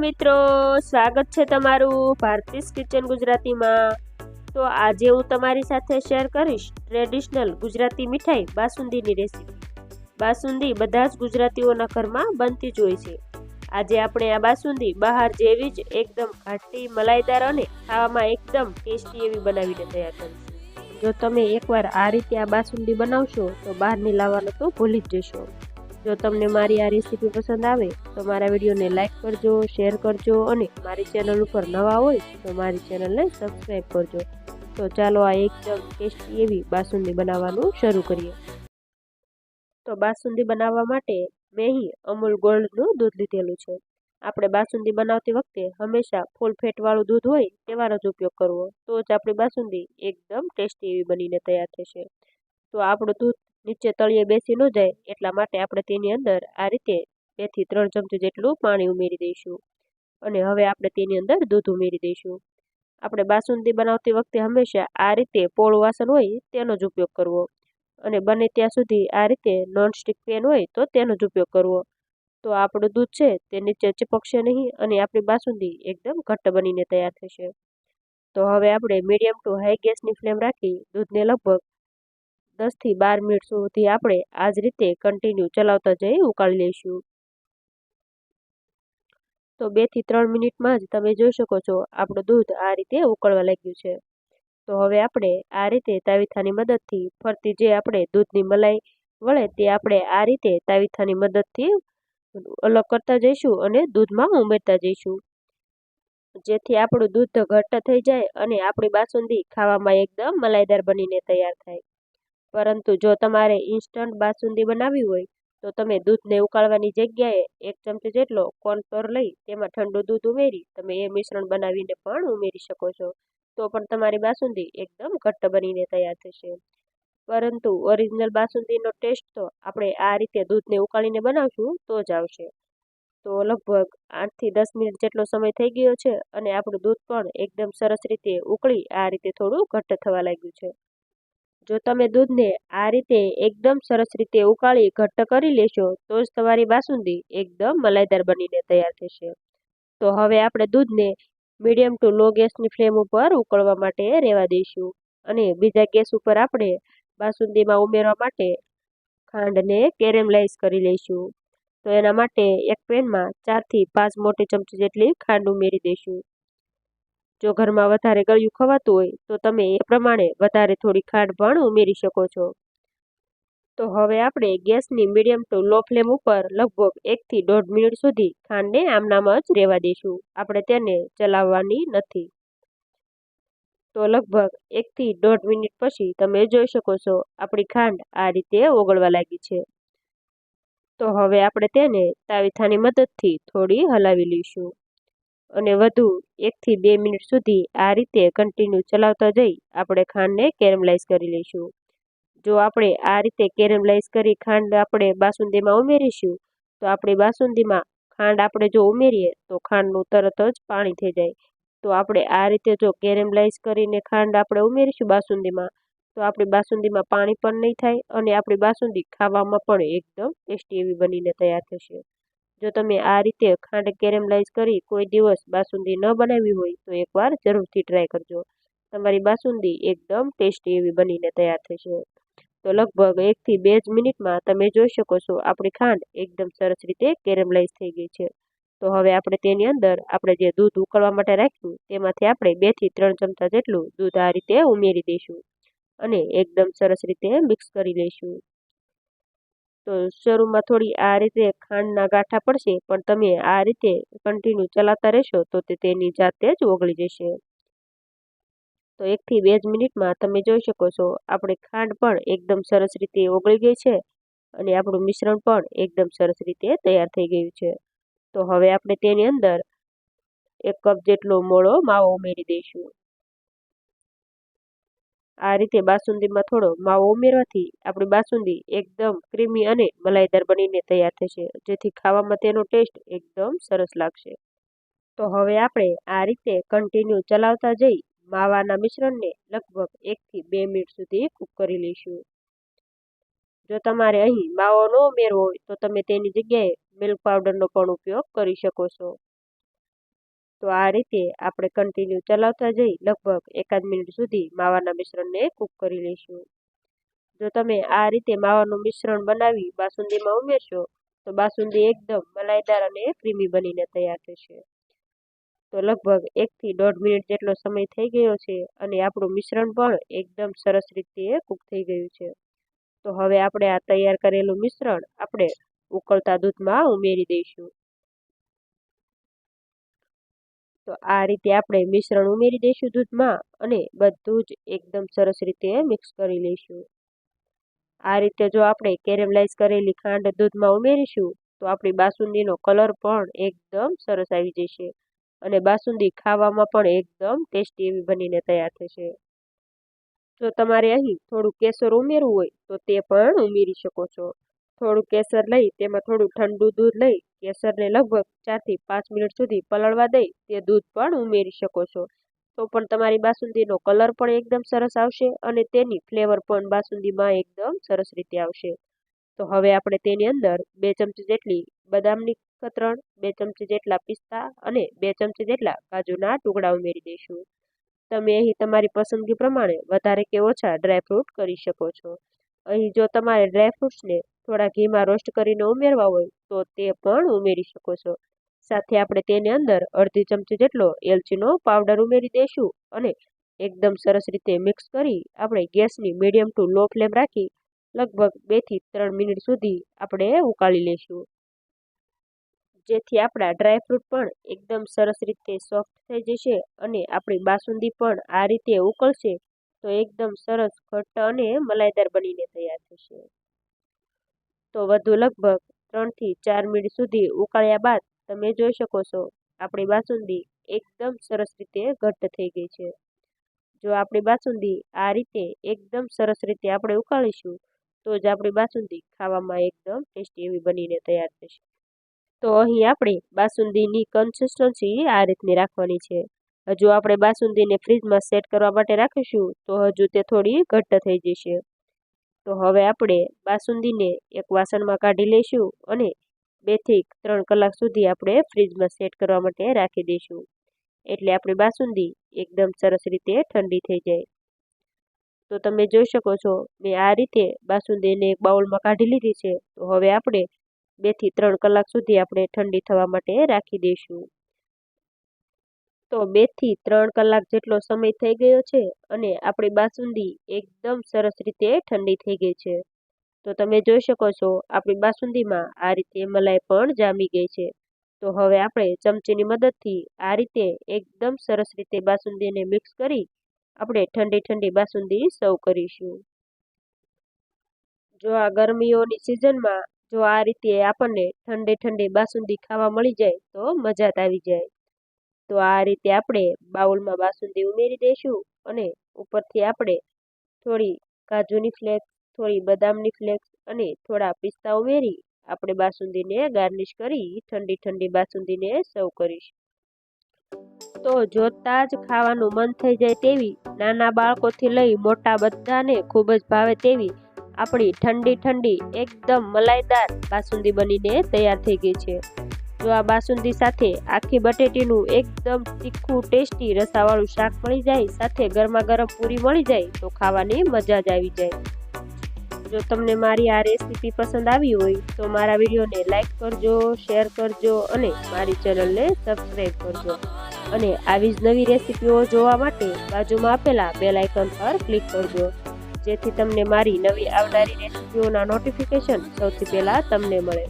મિત્રો, સ્વાગત છે તમારું ભારતીસ કિચન ગુજરાતીમાં. તો આજે હું તમારી સાથે શેર કરીશ ટ્રેડિશનલ ગુજરાતી મીઠાઈ બાસુંદીની રેસીપી બાસુંદી બધા જ ગુજરાતીઓના ઘરમાં બનતી જ હોય છે. આજે આપણે આ બાસુંદી બહાર જેવી જ એકદમ ઘાટી મલાઈદાર અને ખાવામાં એકદમ ટેસ્ટી એવી બનાવીને તૈયાર કરીશું. જો તમે એકવાર આ રીતે આ બાસુંદી બનાવશો, તો બહારની લાવવાનું તો ભૂલી જ જશો. જો તમને મારી આ રેસીપી પસંદ આવે, તો મારા વિડીયોને લાઇક કરજો શેર કરજો અને મારી ચેનલ ઉપર નવા હોય, તો મારી ચેનલને સબસ્ક્રાઈબ કરજો. તો ચાલો આ એકદમ ટેસ્ટી એવી બાસુંદી બનાવવાનું શરૂ કરીએ. તો બાસુંદી બનાવવા માટે મેં અહીં અમૂલ ગોલ્ડનું દૂધ લીધેલું છે. આપણે બાસુંદી બનાવતી વખતે હંમેશા ફૂલ ફેટવાળું દૂધ હોય, તેવાનો જ ઉપયોગ કરવો. તો જ આપણી બાસુંદી એકદમ ટેસ્ટી એવી બનીને તૈયાર થશે. તો આપણું દૂધ નીચે તળિયે બેસી ન જાય એટલા માટે આપણે તેની અંદર આ રીતે બેથી ત્રણ ચમચી જેટલું પાણી ઉમેરી દઈશું. અને હવે આપણે તેની અંદર દૂધ ઉમેરી દઈશું. આપણે બાસુંદી બનાવતી વખતે હંમેશા આ રીતે પોળું વાસણ હોય તેનો જ ઉપયોગ કરવો. અને બને ત્યાં સુધી આ રીતે નોનસ્ટિક પેન હોય તો તેનો જ ઉપયોગ કરવો. તો આપણું દૂધ છે તે નીચે ચીપકશે નહીં અને આપણી બાસુંદી એકદમ ઘટ્ટ બનીને તૈયાર થશે. તો હવે આપણે મીડિયમ ટુ હાઈ ગેસની ફ્લેમ રાખી દૂધને લગભગ દસથી બાર મિનિટ સુધી આપણે આ જ રીતે કન્ટિન્યુ ચલાવતા જઈ ઉકાળી લઈશું. તો બેથી ત્રણ મિનિટમાં જ તમે જોઈ શકો છો આપણું દૂધ આ રીતે ઉકળવા લાગ્યું છે. તો હવે આપણે આ રીતે તાવીથાની મદદથી ફરતી જે આપણે દૂધની મલાઈ વળે તે આપણે આ રીતે તાવીથાની મદદથી અલગ કરતા જઈશું અને દૂધમાં ઉમેરતા જઈશું. જેથી આપણું દૂધ ઘટ્ટ થઈ જાય અને આપણી બાસુંદી ખાવામાં એકદમ મલાઈદાર બનીને તૈયાર થાય. પરંતુ જો તમારે ઇન્સ્ટન્ટ બાસુંદી બનાવવી હોય, તો તમે દૂધને ઉકાળવાની જગ્યાએ એક ચમચી જેટલો કોર્નફ્લોર લઈ, તેમાં ઠંડુ દૂધ ઉમેરી, તમે એ મિશ્રણ બનાવીને પણ ઉમેરી શકો છો. તો પણ તમારી બાસુંદી એકદમ ઘટ્ટ બનીને તૈયાર થશે. પરંતુ ઓરિજિનલ બાસુંદીનો ટેસ્ટ તો આપણે આ રીતે દૂધને ઉકાળીને બનાવશું, તો જ આવશે. તો લગભગ આઠથી દસ મિનિટ જેટલો સમય થઈ ગયો છે અને આપણું દૂધ પણ એકદમ સરસ રીતે ઉકળી, આ રીતે થોડું ઘટ્ટ થવા લાગ્યું છે. જો તમે દૂધને આ રીતે એકદમ સરસ રીતે ઉકાળી ઘટ્ટ કરી લેશો, તો જ તમારી બાસુંદી એકદમ મલાઈદાર બનીને તૈયાર થશે. તો હવે આપણે દૂધને મીડિયમ ટુ લો ગેસની ફ્લેમ ઉપર ઉકળવા માટે રહેવા દઈશું. અને બીજા ગેસ ઉપર આપણે બાસુંદીમાં ઉમેરવા માટે ખાંડને કેરેમલાઇઝ કરી લઈશું. તો એના માટે એક પેનમાં ચારથી પાંચ મોટી ચમચી જેટલી ખાંડ ઉમેરી દઈશું. જો ઘરમાં વધારે ગળ્યું ખવાતું હોય, તો તમે એ પ્રમાણે વધારે થોડી ખાંડ પણ ઉમેરી શકો છો. તો હવે આપણે ગેસની મીડિયમ ટુ લો ફ્લેમ ઉપર લગભગ એકથી દોઢ મિનિટ સુધી ખાંડને આમનામ જ રહેવા દઈશું આપણે તેને ચલાવવાની નથી. તો લગભગ એકથી દોઢ મિનિટ પછી તમે જોઈ શકો છો, આપણી ખાંડ આ રીતે ઓગળવા લાગી છે. તો હવે આપણે તેને તાવીથાની મદદથી થોડી હલાવી લઈશું. અને વધુ એકથી બે મિનિટ સુધી આ રીતે કન્ટિન્યુ ચલાવતા જઈ આપણે ખાંડને કેરેમલાઇઝ કરી લઈશું. જો આપણે આ રીતે કેરેમલાઇઝ કરી ખાંડ આપણે બાસુંદીમાં ઉમેરીશું, તો આપણી બાસુંદીમાં ખાંડ આપણે જો ઉમેરીએ, તો ખાંડનું તરત જ પાણી થઈ જાય. તો આપણે આ રીતે જો કેરેમલાઇઝ કરીને ખાંડ આપણે ઉમેરીશું બાસુંદીમાં, તો આપણી બાસુંદીમાં પાણી પણ નહીં થાય અને આપણી બાસુંદી ખાવામાં પણ એકદમ ટેસ્ટી એવી બનીને તૈયાર થશે. જો તમે આ રીતે ખાંડ કેરેમલાઇઝ કરી કોઈ દિવસ બાસુંદી ન બનાવી હોય તો એકવાર જરૂરથી ટ્રાય કરજો. તમારી બાસુંદી એકદમ ટેસ્ટી એવી બનીને તૈયાર થશે. તો લગભગ એકથી બે જ મિનિટમાં તમે જોઈ શકો છો આપણી ખાંડ એકદમ સરસ રીતે કેરેમલાઇઝ થઈ ગઈ છે. તો હવે આપણે તેની અંદર આપણે જે દૂધ ઉકળવા માટે રાખ્યું તેમાંથી આપણે બેથી ત્રણ ચમચા જેટલું દૂધ આ રીતે ઉમેરી દઈશું. અને એકદમ સરસ રીતે મિક્સ કરી લઈશું. તો શરૂમાં થોડી આ રીતે ખાંડના ગાંઠા પડશે, પણ તમે આ રીતે કન્ટિન્યુ ચલાવતા રહેશો તો તેની જાતે જ ઓગળી જશે. તો એકથી બે જ મિનિટમાં તમે જોઈ શકો છો, આપણે ખાંડ પણ એકદમ સરસ રીતે ઓગળી ગઈ છે અને આપણું મિશ્રણ પણ એકદમ સરસ રીતે તૈયાર થઈ ગયું છે. તો હવે આપણે તેની અંદર એક કપ જેટલો મોળો માવો ઉમેરી દઈશું. આ રીતે બાસુંદીમાં થોડો માવો ઉમેરવાથી આપણી બાસુંદી એકદમ ક્રીમી અને મલાઈદાર બનીને તૈયાર થશે. જેથી ખાવામાં તેનો ટેસ્ટ એકદમ સરસ લાગશે. તો હવે આપણે આ રીતે કન્ટિન્યુ ચલાવતા જઈ માવાના મિશ્રણને લગભગ એકથી બે મિનિટ સુધી કૂક કરી લઈશું. જો તમારે અહીં માવો ન ઉમેરવો હોય તો તમે તેની જગ્યાએ મિલ્ક પાવડરનો પણ ઉપયોગ કરી શકો છો. તો આ રીતે આપણે કન્ટિન્યુ ચલાવતા જઈ લગભગ એકાદ મિનિટ સુધી માવાના મિશ્રણને કૂક કરી લઈશું. જો તમે આ રીતે માવાનું મિશ્રણ બનાવી બાસુંદીમાં ઉમેરશો, તો બાસુંદી એકદમ મલાઈદાર અને ક્રીમી બનીને તૈયાર થશે. તો લગભગ એકથી દોઢ મિનિટ જેટલો સમય થઈ ગયો છે અને આપણું મિશ્રણ પણ એકદમ સરસ રીતે કૂક થઈ ગયું છે. તો હવે આપણે આ તૈયાર કરેલું મિશ્રણ આપણે ઉકળતા દૂધમાં ઉમેરી દઈશું. તો આ રીતે આપણે મિશ્રણ ઉમેરી દઈશું દૂધમાં અને બધું જ એકદમ સરસ રીતે મિક્સ કરી લઈશું. આ રીતે જો આપણે કેરેમલાઇઝ કરેલી ખાંડ દૂધમાં ઉમેરીશું, તો આપણી બાસુંદીનો કલર પણ એકદમ સરસ આવી જશે અને બાસુંદી ખાવામાં પણ એકદમ ટેસ્ટી એવી બનીને તૈયાર થશે. જો તમારે અહીં થોડું કેસર ઉમેરવું હોય, તો તે પણ ઉમેરી શકો છો. થોડું કેસર લઈ, તેમાં થોડું ઠંડુ દૂધ લઈ કેસરને લગભગ ચારથી પાંચ મિનિટ સુધી પલળવા દઈ તે દૂધ પણ ઉમેરી શકો છો. તો પણ તમારી બાસુંદીનો કલર પણ એકદમ સરસ આવશે અને તેની ફ્લેવર પણ બાસુંદીમાં એકદમ સરસ રીતે આવશે. તો હવે આપણે તેની અંદર બે ચમચી જેટલી બદામની કતરણ, બે ચમચી જેટલા પિસ્તા અને બે ચમચી જેટલા કાજુના ટુકડા ઉમેરી દઈશું. તમે અહીં તમારી પસંદગી પ્રમાણે વધારે કે ઓછા ડ્રાયફ્રૂટ કરી શકો છો. અહીં જો તમારે ડ્રાયફ્રૂટ્સને થોડા ઘીમાં રોસ્ટ કરીને ઉમેરવા હોય તો તે પણ ઉમેરી શકો છો. સાથે આપણે તેની અંદર અડધી ચમચી જેટલો એલચીનો પાવડર ઉમેરી દઈશું અને એકદમ સરસ રીતે મિક્સ કરી આપણે ગેસની મીડિયમ ટુ લો ફ્લેમ રાખી લગભગ બેથી ત્રણ મિનિટ સુધી આપણે ઉકાળી લઈશું જેથી આપણા ડ્રાયફ્રૂટ પણ એકદમ સરસ રીતે સોફ્ટ થઈ જશે અને આપણી બાસુંદી પણ આ રીતે ઉકળશે તો એકદમ સરસ ઘટ્ટ અને મલાઈદાર બનીને તૈયાર થશે. તો વધુ લગભગ ત્રણથી ચાર મિનિટ સુધી ઉકાળ્યા બાદ તમે જોઈ શકો છો, આપણી બાસુંદી એકદમ સરસ રીતે ઘટ્ટ થઈ ગઈ છે. જો આપણી બાસુંદી આ રીતે એકદમ સરસ રીતે આપણે ઉકાળીશું, તો જ આપણી બાસુંદી ખાવામાં એકદમ ટેસ્ટી એવી બનીને તૈયાર થશે. તો અહીં આપણે બાસુંદીની કન્સિસ્ટન્સી આ રીતની રાખવાની છે. હજુ આપણે બાસુંદીને ફ્રીજમાં સેટ કરવા માટે રાખીશું, તો હજુ તે થોડી ઘટ્ટ થઈ જશે. તો હવે આપણે બાસુંદીને એક વાસણમાં કાઢી લઈશું અને બેથી ત્રણ કલાક સુધી આપણે ફ્રીજમાં સેટ કરવા માટે રાખી દઈશું. એટલે આપણી બાસુંદી એકદમ સરસ રીતે ઠંડી થઈ જાય. તો તમે જોઈ શકો છો, મેં આ રીતે બાસુંદીને એક બાઉલમાં કાઢી લીધી છે. તો હવે આપણે બેથી ત્રણ કલાક સુધી આપણે ઠંડી થવા માટે રાખી દઈશું. તો બેથી ત્રણ કલાક જેટલો સમય થઈ ગયો છે અને આપણી બાસુંદી એકદમ સરસ રીતે ઠંડી થઈ ગઈ છે. તો તમે જોઈ શકો છો, આપણી બાસુંદીમાં આ રીતે મલાઈ પણ જામી ગઈ છે. તો હવે આપણે ચમચીની મદદથી આ રીતે એકદમ સરસ રીતે બાસુંદીને મિક્સ કરી આપણે ઠંડી ઠંડી બાસુંદી સર્વ કરીશું. જો આ ગરમીઓની સિઝનમાં જો આ રીતે આપણને ઠંડી ઠંડી બાસુંદી ખાવા મળી જાય તો મજા જ આવી જાય. તો આ રીતે આપણે બાઉલમાં બાસુંદી ઉમેરી દઈશું અને ઉપરથી આપણે થોડી કાજુની ફ્લેક્સ, થોડી બદામની ફ્લેક્સ અને થોડા પિસ્તા ઉમેરી આપણે બાસુંદીને ગાર્નિશ કરી ઠંડી ઠંડી બાસુંદીને સર્વ કરીશું. તો જોતા જ ખાવાનું મન થઈ જાય તેવી નાના બાળકોથી લઈ મોટા બધાને ખૂબ જ ભાવે તેવી આપણી ઠંડી ઠંડી એકદમ મલાઈદાર બાસુંદી બનીને તૈયાર થઈ ગઈ છે. જો આ બાસુંદી સાથે આખી બટેટીનું એકદમ તીખું, ટેસ્ટી રસાવાળું શાક મળી જાય, સાથે ગરમા ગરમ પૂરી મળી જાય, તો ખાવાની મજા જ આવી જાય. જો તમને મારી આ રેસીપી પસંદ આવી હોય, તો મારા વિડીયોને લાઈક કરજો, શેર કરજો અને મારી ચેનલને સબસ્ક્રાઈબ કરજો. અને આવી જ નવી રેસીપીઓ જોવા માટે બાજુમાં આપેલા બેલ આઇકન પર ક્લિક કરજો. જેથી તમને મારી નવી આવનારી રેસીપીઓના નોટિફિકેશન સૌથી પહેલાં તમને મળે.